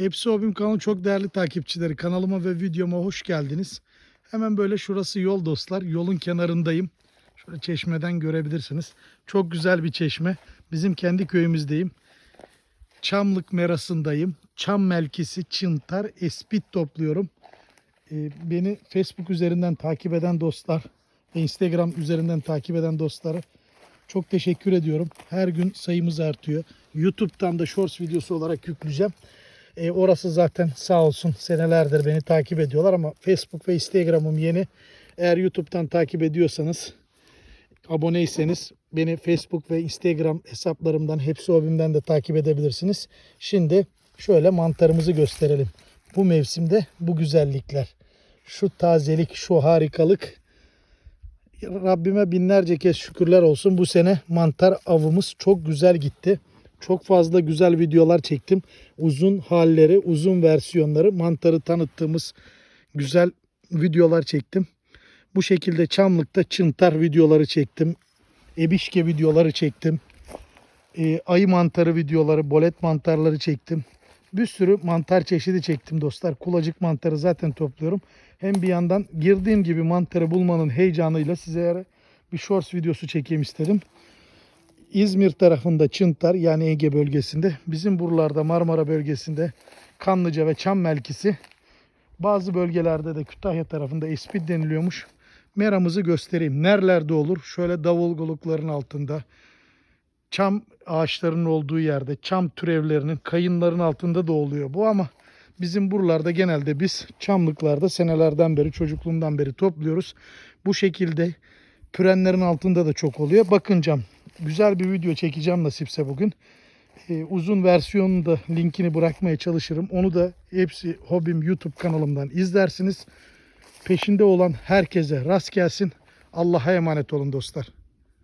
Hepsi Hobim kanalı çok değerli takipçileri. Kanalıma ve videoma hoş geldiniz. Hemen böyle şurası yol dostlar. Yolun kenarındayım. Şöyle çeşmeden görebilirsiniz. Çok güzel bir çeşme. Bizim kendi köyümüzdeyim. Çamlık merasındayım. Çam melkisi, çıntar, espit topluyorum. Ee, beni Facebook üzerinden takip eden dostlar ve Instagram üzerinden takip eden dostlara çok teşekkür ediyorum. Her gün sayımız artıyor. YouTube'dan da Shorts videosu olarak yükleyeceğim. E, orası zaten sağ olsun senelerdir beni takip ediyorlar ama Facebook ve Instagram'ım yeni. Eğer YouTube'dan takip ediyorsanız, aboneyseniz beni Facebook ve Instagram hesaplarımdan, hepsi hobimden de takip edebilirsiniz. Şimdi şöyle mantarımızı gösterelim. Bu mevsimde bu güzellikler. Şu tazelik, şu harikalık. Rabbime binlerce kez şükürler olsun. Bu sene mantar avımız çok güzel gitti. Çok fazla güzel videolar çektim. Uzun halleri, uzun versiyonları, mantarı tanıttığımız güzel videolar çektim. Bu şekilde Çamlık'ta çıntar videoları çektim. Ebişke videoları çektim. Ee, ayı mantarı videoları, bolet mantarları çektim. Bir sürü mantar çeşidi çektim dostlar. Kulacık mantarı zaten topluyorum. Hem bir yandan girdiğim gibi mantarı bulmanın heyecanıyla size bir shorts videosu çekeyim istedim. İzmir tarafında Çıntar yani Ege bölgesinde, bizim buralarda Marmara bölgesinde Kanlıca ve Çam melkisi, bazı bölgelerde de Kütahya tarafında espid deniliyormuş. Meramızı göstereyim. Nerelerde olur? Şöyle davulgulukların altında, çam ağaçlarının olduğu yerde, çam türevlerinin, kayınların altında da oluyor bu ama bizim buralarda genelde biz çamlıklarda senelerden beri, çocukluğumdan beri topluyoruz. Bu şekilde pürenlerin altında da çok oluyor. Bakıncam güzel bir video çekeceğim nasipse bugün. Ee, uzun versiyonunu da linkini bırakmaya çalışırım. Onu da hepsi hobim YouTube kanalımdan izlersiniz. Peşinde olan herkese rast gelsin. Allah'a emanet olun dostlar.